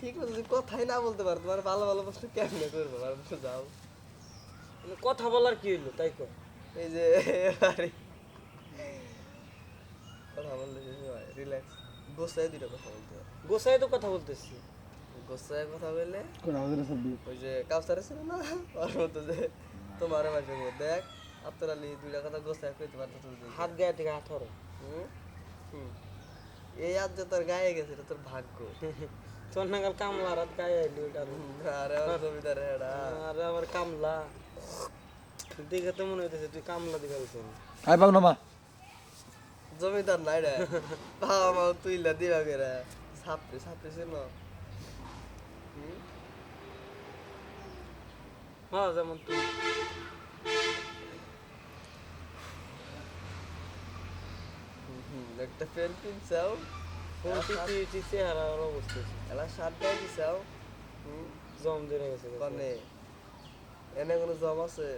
ঠিক আছে যদি কথাই না বলতে পারো তোমার ভালো ভালো প্রশ্ন কেমনে করব? যাও। মানে কথা বলার কি হইল? তাই এই যে আরে কথা বললে রিল্যাক্স গোসায় দুটো কথা বলতে গোসাই তো কথা বলতেছি। গোসায় কথা বললে ওই যে কাউসারে ছিল না? ওর মতো যে তোমার মাঝে দেখ আলী দুইটা কথা গোসায় কইতে পারতো হাত গায়ে থেকে হাত হরো হুম? হুম। এই আজ যে তোর গায়ে গেছে এটা তোর ভাগ্য। তোর নাগাল কামলা রাত গায়ে আইলি ওইটা হুম, আরে আমার জমিদার হেডা আরে আবার কামলা। দেখে তো মনে হইতেছে তুই কামলা দিকে গেছিস আই পাব না মা। জমিদার নাই রে বাবা মা তুইলা দিবা করে সাপড়ি সাপড়ি ছিল। হুম? হ্যাঁ যেমন তুই হুম, হুম, একটা কিনছাও চেহারা অবস্থা এলা দিছাও জম দিয়ে গেছে কনে এনে কোনো জম আছে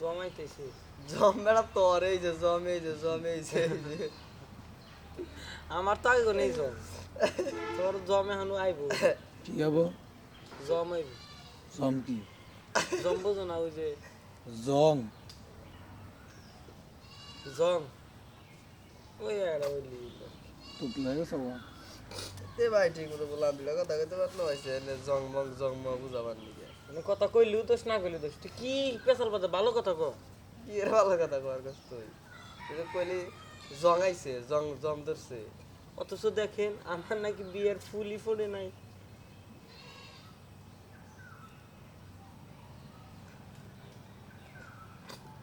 জমাইতেছি জম বেড়া তোর এই যে জম এই যে জম এই যে। আমার তো আগে নেই জম তোর জম এখন আইব কি হব জম আইব জম কি জম বোঝো না ওই যে জং ওই তে ভাই ঠিক মতো বললাম দিলা কথা কইতে পারল এনে জং মং জং মং বুঝাবার নিকে মানে কথা কইলিও দোষ না কইলি দোষ তুই কি পেশাল বাজে ভালো কথা কো কি এর ভালো কথা কর কাছ তুই তুই তো কইলি জং আইছে জং জম ধরছে অথচ দেখেন আমার নাকি বিয়ের ফুলই ফোড়ে নাই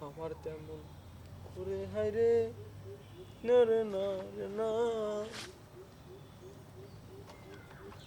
আমার তেমন করে হাই রে না রে না রে না।